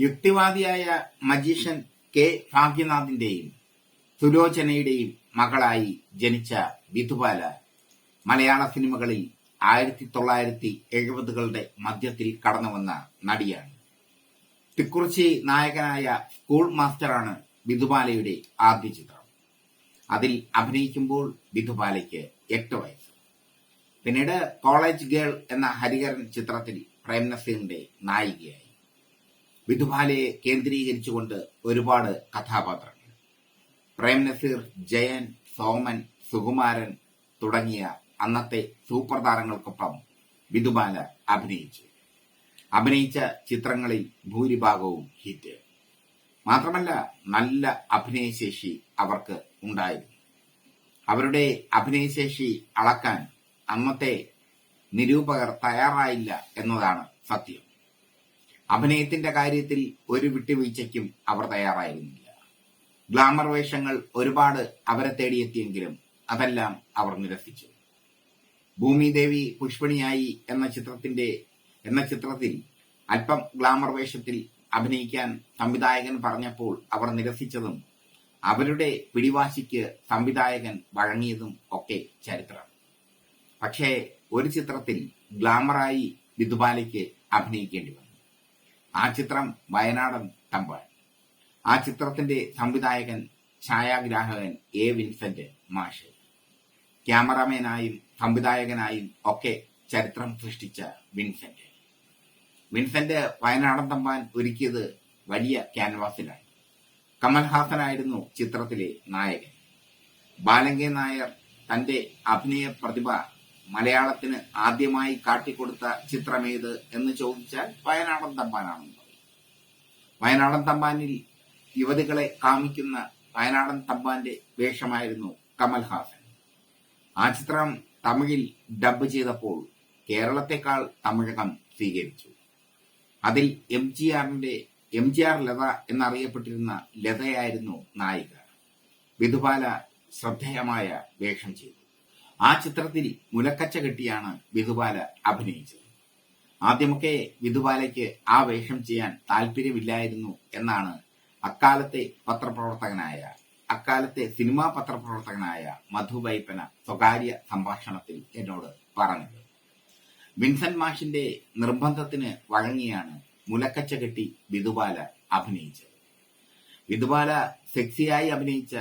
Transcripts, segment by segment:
യുക്തിവാദിയായ magician K. ഭാഗ്യനാഥിന്റെയും സുലോചനയുടെയും മകളായി ജനിച്ച വിധുബാല മലയാള സിനിമകളിൽ ആയിരത്തി തൊള്ളായിരത്തി എഴുപതുകളുടെ മധ്യത്തിൽ കടന്നുവന്ന നടിയാണ്. തിക്കുറിച്ചി നായകനായ സ്കൂൾ മാസ്റ്ററാണ് വിധുബാലയുടെ ആദ്യ ചിത്രം. അതിൽ അഭിനയിക്കുമ്പോൾ വിധുബാലയ്ക്ക് എട്ട് വയസ്സ്. പിന്നീട് കോളേജ് ഗേൾ എന്ന ഹരിഹരൻ ചിത്രത്തിൽ പ്രേംനസീറിന്റെ നായികയായി. വിധുബാലയെ കേന്ദ്രീകരിച്ചുകൊണ്ട് ഒരുപാട് കഥാപാത്രങ്ങൾ. പ്രേം നസീർ ജയൻ സോമൻ സുകുമാരൻ തുടങ്ങിയ അന്നത്തെ സൂപ്പർ താരങ്ങൾക്കൊപ്പം വിധുബാല അഭിനയിച്ചു. അഭിനയിച്ച ചിത്രങ്ങളിൽ ഭൂരിഭാഗവും ഹിറ്റ്. മാത്രമല്ല നല്ല അഭിനയശേഷി അവർക്ക് ഉണ്ടായിരുന്നു. അവരുടെ അഭിനയശേഷി അളക്കാൻ അന്നത്തെ നിരൂപകർ തയ്യാറായില്ല എന്നതാണ് സത്യം. അഭിനയത്തിന്റെ കാര്യത്തിൽ ഒരു വിട്ടുവീഴ്ചയ്ക്കും അവർ തയ്യാറായിരുന്നില്ല. ഗ്ലാമർ വേഷങ്ങൾ ഒരുപാട് അവരെ തേടിയെത്തിയെങ്കിലും അതെല്ലാം അവർ നിരസിച്ചു. ഭൂമിദേവി പുഷ്പണിയായി എന്ന ചിത്രത്തിന്റെ എന്ന ചിത്രത്തിൽ അല്പം ഗ്ലാമർ വേഷത്തിൽ അഭിനയിക്കാൻ സംവിധായകൻ പറഞ്ഞപ്പോൾ അവർ നിരസിച്ചതും അവരുടെ പിടിവാശിക്ക് സംവിധായകൻ വഴങ്ങിയതും ഒക്കെ ചരിത്രം. പക്ഷേ ഒരു ചിത്രത്തിൽ ഗ്ലാമറായി വിധുബാലയ്ക്ക് അഭിനയിക്കേണ്ടി വന്നു. ആ ചിത്രം വയനാടൻ തമ്പാൻ. ആ ചിത്രത്തിന്റെ സംവിധായകൻ ഛായാഗ്രാഹകൻ എ വിൻസെന്റ് മാഷ്. ക്യാമറാമാനായും സംവിധായകനായും ഒക്കെ ചരിത്രം സൃഷ്ടിച്ച വിൻസെന്റ്. വിൻസെന്റ് വയനാടൻ തമ്പാൻ ഒരുക്കിയത് വലിയ ക്യാൻവാസിലാണ്. കമൽഹാസനായിരുന്നു ചിത്രത്തിലെ നായകൻ. ബാലങ്കെ നായർ തന്റെ അഭിനയ പ്രതിഭ മലയാളത്തിന് ആദ്യമായി കാട്ടിക്കൊടുത്ത ചിത്രമേത് എന്ന് ചോദിച്ചാൽ വയനാടൻ തമ്പാനാണെന്ന് പറയും. വയനാടൻ തമ്പാനിൽ യുവതികളെ കാമിക്കുന്ന വയനാടൻ തമ്പാന്റെ വേഷമായിരുന്നു കമൽഹാസൻ. ആ ചിത്രം തമിഴിൽ ഡബ് ചെയ്തപ്പോൾ കേരളത്തെക്കാൾ തമിഴകം സ്വീകരിച്ചു. അതിൽ എം ജി ആറിന്റെ എം ജി ആർ ലത എന്നറിയപ്പെട്ടിരുന്ന ലതയായിരുന്നു നായിക. വിധുബാല ശ്രദ്ധേയമായ വേഷം ചെയ്തു. ആ ചിത്രത്തിൽ മുലക്കച്ച കെട്ടിയാണ് വിധുബാല അഭിനയിച്ചത്. ആദ്യമൊക്കെ വിധുബാലയ്ക്ക് ആ വേഷം ചെയ്യാൻ താല്പര്യമില്ലായിരുന്നു എന്നാണ് അക്കാലത്തെ പത്രപ്രവർത്തകനായ അക്കാലത്തെ സിനിമാ പത്രപ്രവർത്തകനായ മധുബൈപ്പന സ്വകാര്യ സംഭാഷണത്തിൽ എന്നോട് പറഞ്ഞത്. വിൻസെന്റ് മാഷിന്റെ നിർബന്ധത്തിന് വഴങ്ങിയാണ് മുലക്കച്ച കെട്ടി വിധുബാല അഭിനയിച്ചത്. വിധുബാല സെക്സിയായി അഭിനയിച്ച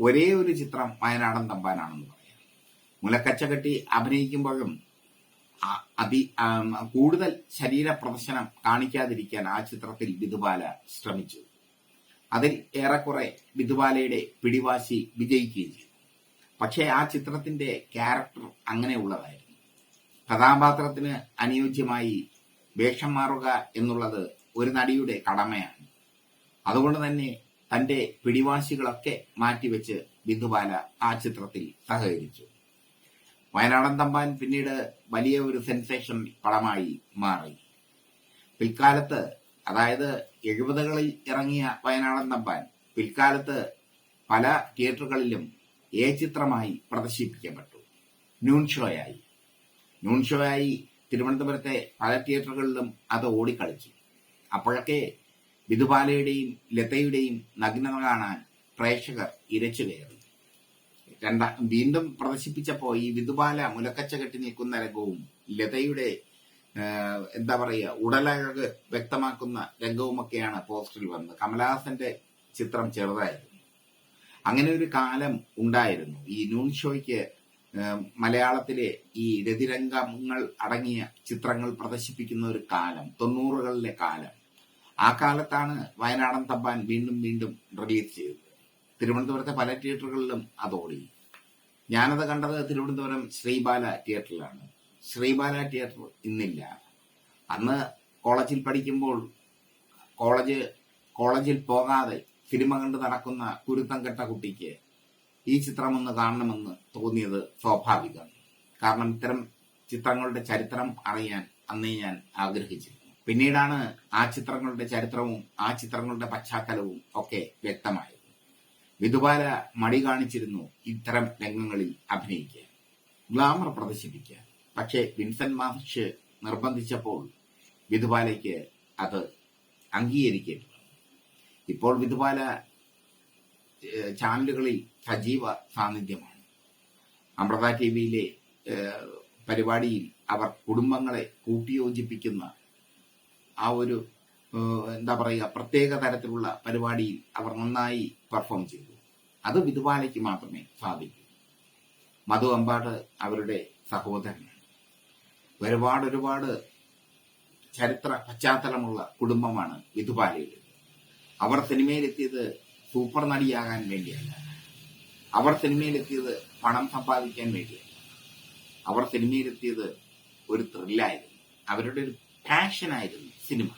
ഒരേ ഒരു ചിത്രം വയനാടൻ തമ്പാനാണെന്ന് പറയാം. മുലക്കച്ച കെട്ടി അഭിനയിക്കുമ്പോഴും അതി കൂടുതൽ ശരീര പ്രദർശനം കാണിക്കാതിരിക്കാൻ ആ ചിത്രത്തിൽ വിധുബാല ശ്രമിച്ചു. അതിൽ ഏറെക്കുറെ വിധുബാലയുടെ പിടിവാശി വിജയിക്കുകയും ചെയ്തു. പക്ഷേ ആ ചിത്രത്തിന്റെ ക്യാരക്ടർ അങ്ങനെയുള്ളതായിരുന്നു കഥാപാത്രത്തിന് അനുയോജ്യമായി വേഷം മാറുക എന്നുള്ളത് ഒരു നടിയുടെ കടമയാണ്. അതുകൊണ്ട് തന്നെ തന്റെ പിടിവാശികളൊക്കെ മാറ്റിവെച്ച് ബിന്ദുബാല ആ ചിത്രത്തിൽ സഹകരിച്ചു. വയനാടൻ തമ്പാൻ പിന്നീട് വലിയ ഒരു സെൻസേഷൻ പടമായി മാറി. പിൽക്കാലത്ത് അതായത് എഴുപതുകളിൽ ഇറങ്ങിയ വയനാടൻ തമ്പാൻ പിൽക്കാലത്ത് പല തിയേറ്ററുകളിലും എ ചിത്രമായി പ്രദർശിപ്പിക്കപ്പെട്ടു. ന്യൂൺ ഷോയായി ന്യൂൺ ഷോയായി തിരുവനന്തപുരത്തെ പല തിയേറ്ററുകളിലും അത് ഓടിക്കളിച്ചു. അപ്പോഴൊക്കെ വിധുബാലയുടെയും ലതയുടെയും നഗ്നത കാണാൻ പ്രേക്ഷകർ ഇരച്ചു കയറി. രണ്ടാ വീണ്ടും പ്രദർശിപ്പിച്ചപ്പോ ഈ വിധുബാല മുലക്കച്ച കെട്ടി നിൽക്കുന്ന രംഗവും ലതയുടെ എന്താ പറയുക ഉടലഴക് വ്യക്തമാക്കുന്ന രംഗവുമൊക്കെയാണ് പോസ്റ്ററിൽ വന്നത്. കമലഹാസന്റെ ചിത്രം ചെറുതായിരുന്നു. അങ്ങനെ ഒരു കാലം ഉണ്ടായിരുന്നു. ഈ നൂൺ ഷോയ്ക്ക് മലയാളത്തിലെ ഈ രതിരംഗങ്ങൾ അടങ്ങിയ ചിത്രങ്ങൾ പ്രദർശിപ്പിക്കുന്ന ഒരു കാലം തൊണ്ണൂറുകളിലെ കാലം. ആ കാലത്താണ് വയനാടൻ തമ്പാൻ വീണ്ടും വീണ്ടും റിലീസ് ചെയ്തത്. തിരുവനന്തപുരത്തെ പല തിയേറ്ററുകളിലും അതോടി ഞാനത് കണ്ടത് തിരുവനന്തപുരം ശ്രീബാല തിയേറ്ററിലാണ് ശ്രീബാല തിയേറ്റർ ഇന്നില്ല. അന്ന് കോളേജിൽ പഠിക്കുമ്പോൾ കോളേജ് കോളേജിൽ പോകാതെ സിനിമ കണ്ട് നടക്കുന്ന കുരുത്തം കെട്ട കുട്ടിക്ക് ഈ ചിത്രം ഒന്ന് കാണണമെന്ന് തോന്നിയത് സ്വാഭാവികം. കാരണം ഇത്തരം ചിത്രങ്ങളുടെ ചരിത്രം അറിയാൻ അന്നേ ഞാൻ ആഗ്രഹിച്ചിരുന്നു. പിന്നീടാണ് ആ ചിത്രങ്ങളുടെ ചരിത്രവും ആ ചിത്രങ്ങളുടെ പശ്ചാത്തലവും ഒക്കെ വ്യക്തമായത്. വിധുബാല മടി കാണിച്ചിരുന്നു ഇത്തരം രംഗങ്ങളിൽ അഭിനയിക്കാൻ ഗ്ലാമർ പ്രദർശിപ്പിക്കാൻ. പക്ഷേ വിൻസെന്റ് മാഷ് നിർബന്ധിച്ചപ്പോൾ വിധുബാലയ്ക്ക് അത് അംഗീകരിക്കേണ്ടത് ഇപ്പോൾ വിധുബാല ചാനലുകളിൽ സജീവ സാന്നിധ്യമാണ്. അമൃത ടി വിയിലെ പരിപാടിയിൽ അവർ കുടുംബങ്ങളെ കൂട്ടിയോജിപ്പിക്കുന്ന ആ ഒരു എന്താ പറയുക പ്രത്യേക തരത്തിലുള്ള പരിപാടിയിൽ അവർ നന്നായി പെർഫോം ചെയ്തു. അത് വിധുവാലയ്ക്ക് മാത്രമേ സാധിക്കൂ. മധു അമ്പാട് അവരുടെ സഹോദരനാണ് ഒരുപാട് ഒരുപാട് ചരിത്ര പശ്ചാത്തലമുള്ള കുടുംബമാണ് വിധുപാലയുടെ അവർ സിനിമയിലെത്തിയത് സൂപ്പർ നടിയാകാൻ വേണ്ടിയല്ല. അവർ സിനിമയിലെത്തിയത് പണം സമ്പാദിക്കാൻ വേണ്ടിയല്ല. അവർ സിനിമയിലെത്തിയത് ഒരു ത്രില്ലായിരുന്നു. അവരുടെ ഒരു പാഷനായിരുന്നു. സിനിമ.